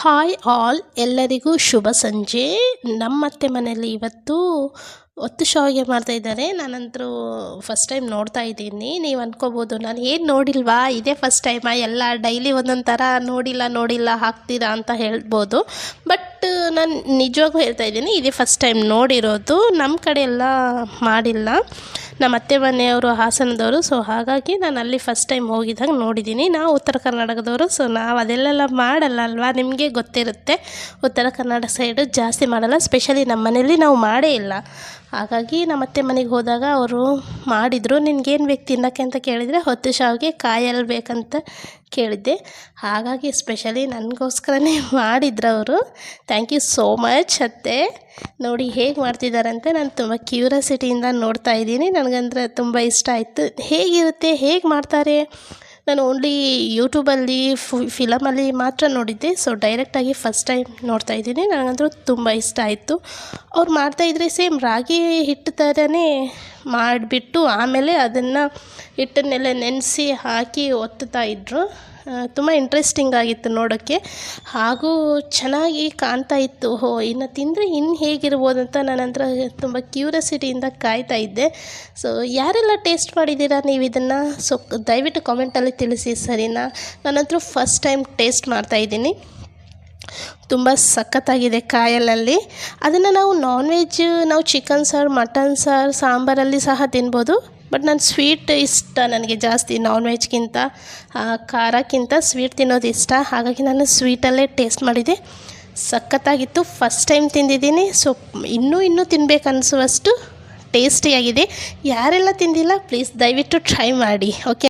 Hi all ಎಲ್ಲರಿಗೂ ಶುಭ ಸಂಜೆ. ನಮ್ಮತ್ತೆ ಮನೆಯಲ್ಲಿ ಇವತ್ತು ಒತ್ತು ಶಾವಿಗೆ ಮಾಡ್ತಾ ಇದ್ದಾರೆ. ನಾನಂತರೂ ಫಸ್ಟ್ ಟೈಮ್ ನೋಡ್ತಾ ಇದ್ದೀನಿ. ನೀವು ಅಂದ್ಕೋಬೋದು ನಾನು ಏನು ನೋಡಿಲ್ವಾ? ಇದೇ ಫಸ್ಟ್ ಟೈಮಾ ಎಲ್ಲ ಡೈಲಿ ಒಂದೊಂದು ಥರ ನೋಡಿಲ್ಲ ನೋಡಿಲ್ಲ, ಹಾಕ್ತೀರಾ ಅಂತ ಹೇಳ್ಬೋದು. ಬಟ್ ನಾನು ನಿಜವಾಗೂ ಹೇಳ್ತಾ ಇದ್ದೀನಿ, ಇದೇ ಫಸ್ಟ್ ಟೈಮ್ ನೋಡಿರೋದು. ನಮ್ಮ ಕಡೆ ಎಲ್ಲ ಮಾಡಿಲ್ಲ. ನಮ್ಮ ಅತ್ತೆ ಮನೆಯವರು, ಹಾಸನದವರು. ಸೊ ಹಾಗಾಗಿ ನಾನು ಅಲ್ಲಿ ಫಸ್ಟ್ ಟೈಮ್ ಹೋಗಿದ್ದಾಗ ನೋಡಿದ್ದೀನಿ. ನಾವು ಉತ್ತರ ಕರ್ನಾಟಕದವರು ಸೊ ನಾವು ಅದೆಲ್ಲೆಲ್ಲ ಮಾಡಲ್ಲ ಅಲ್ವಾ ನಿಮಗೆ ಗೊತ್ತಿರುತ್ತೆ. ಉತ್ತರ ಕರ್ನಾಟಕ ಸೈಡು ಜಾಸ್ತಿ ಮಾಡಲ್ಲ. ಸ್ಪೆಷಲಿ ನಮ್ಮ ಮನೇಲಿ ನಾವು ಮಾಡೇ ಇಲ್ಲ. ಹಾಗಾಗಿ ನಮ್ಮ ಅತ್ತೆ ಮನೆಗೆ ಹೋದಾಗ ಅವರು ಮಾಡಿದರು. ನಿನಗೇನು ಬೇಕು ತಿನ್ನೋಕ್ಕೆ ಅಂತ ಕೇಳಿದರೆ, ಹೊತ್ತು ಶಾವಿಗೆ ಕಾಯಲ್ಲಿ ಬೇಕಂತ ಕೇಳಿದ್ದೆ. ಹಾಗಾಗಿ ಸ್ಪೆಷಲಿ ನನಗೋಸ್ಕರನೇ ಮಾಡಿದ್ರು ಅವರು. ಥ್ಯಾಂಕ್ ಯು ಸೋ ಮಚ್ ಅತ್ತೆ. ನೋಡಿ ಹೇಗೆ ಮಾಡ್ತಿದ್ದಾರೆ ಅಂತ ನಾನು ತುಂಬ ಕ್ಯೂರಿಯಾಸಿಟಿಯಿಂದ ನೋಡ್ತಾ ಇದ್ದೀನಿ. ನನಗಂದ್ರೆ ತುಂಬ ಇಷ್ಟ ಆಯಿತು. ಹೇಗಿರುತ್ತೆ, ಹೇಗೆ ಮಾಡ್ತಾರೆ? ನಾನು ಓನ್ಲಿ ಯೂಟ್ಯೂಬಲ್ಲಿ ಫಿಲಮಲ್ಲಿ ಮಾತ್ರ ನೋಡಿದ್ದೆ. ಸೊ ಡೈರೆಕ್ಟಾಗಿ ಫಸ್ಟ್ ಟೈಮ್ ನೋಡ್ತಾ ಇದ್ದೀನಿ. ನನಗಂತೂ ತುಂಬ ಇಷ್ಟ ಆಯಿತು. ಅವ್ರು ಮಾಡ್ತಾಯಿದ್ರೆ ಸೇಮ್ ರಾಗಿ ಹಿಟ್ಟು ಥರನೇ ಮಾಡಿಬಿಟ್ಟು ಆಮೇಲೆ ಅದನ್ನು ಹಿಟ್ಟನ್ನೆಲ್ಲ ನೆನೆಸಿ ಹಾಕಿ ಒತ್ತುತ್ತಾ ಇದ್ದರು ತುಂಬ ಇಂಟ್ರೆಸ್ಟಿಂಗ್ ಆಗಿತ್ತು ನೋಡೋಕ್ಕೆ. ಹಾಗೂ ಚೆನ್ನಾಗಿ ಕಾಣ್ತಾ ಇತ್ತು. ಹೋ, ಇನ್ನು ತಿಂದರೆ ಇನ್ನು ಹೇಗಿರ್ಬೋದು ಅಂತ ನಾನಂತರ ತುಂಬ ಕ್ಯೂರಿಯಾಸಿಟಿಯಿಂದ ಕಾಯ್ತಾ ಇದ್ದೆ. ಸೊ ಯಾರೆಲ್ಲ ಟೇಸ್ಟ್ ಮಾಡಿದ್ದೀರಾ ನೀವು ಇದನ್ನು? ಸೊ ದಯವಿಟ್ಟು ಕಾಮೆಂಟಲ್ಲಿ ತಿಳಿಸಿ, ಸರಿನಾ? ನಾನಂತರೂ ಫಸ್ಟ್ ಟೈಮ್ ಟೇಸ್ಟ್ ಮಾಡ್ತಾಯಿದ್ದೀನಿ ತುಂಬ ಸಖತ್ತಾಗಿದೆ ಕಾಯಲಲ್ಲಿ ಅದನ್ನು ನಾವು ನಾನ್ ವೆಜ್ ನಾವು ಚಿಕನ್ ಸಾರು ಮಟನ್ ಸಾರು, ಸಾಂಬಾರಲ್ಲಿ ಸಹ ತಿನ್ಬೋದು. ಬಟ್ ನಾನು ಸ್ವೀಟ್ ಇಷ್ಟ ನನಗೆ ಜಾಸ್ತಿ ನಾನ್ ವೆಜ್ಗಿಂತ ಖಾರಕ್ಕಿಂತ ಸ್ವೀಟ್ ತಿನ್ನೋದು ಇಷ್ಟ. ಹಾಗಾಗಿ ನಾನು ಸ್ವೀಟಲ್ಲೇ ಟೇಸ್ಟ್ ಮಾಡಿದೆ. ಸಖತ್ತಾಗಿತ್ತು. ಫಸ್ಟ್ ಟೈಮ್ ತಿಂದಿದ್ದೀನಿ. ಸೊ ಇನ್ನೂ ಇನ್ನೂ ತಿನ್ಬೇಕು ಅನಿಸುವಷ್ಟು ಟೇಸ್ಟಿಯಾಗಿದೆ ಯಾರೆಲ್ಲ ತಿಂದಿಲ್ಲ ಪ್ಲೀಸ್ ದಯವಿಟ್ಟು ಟ್ರೈ ಮಾಡಿ. ಓಕೆ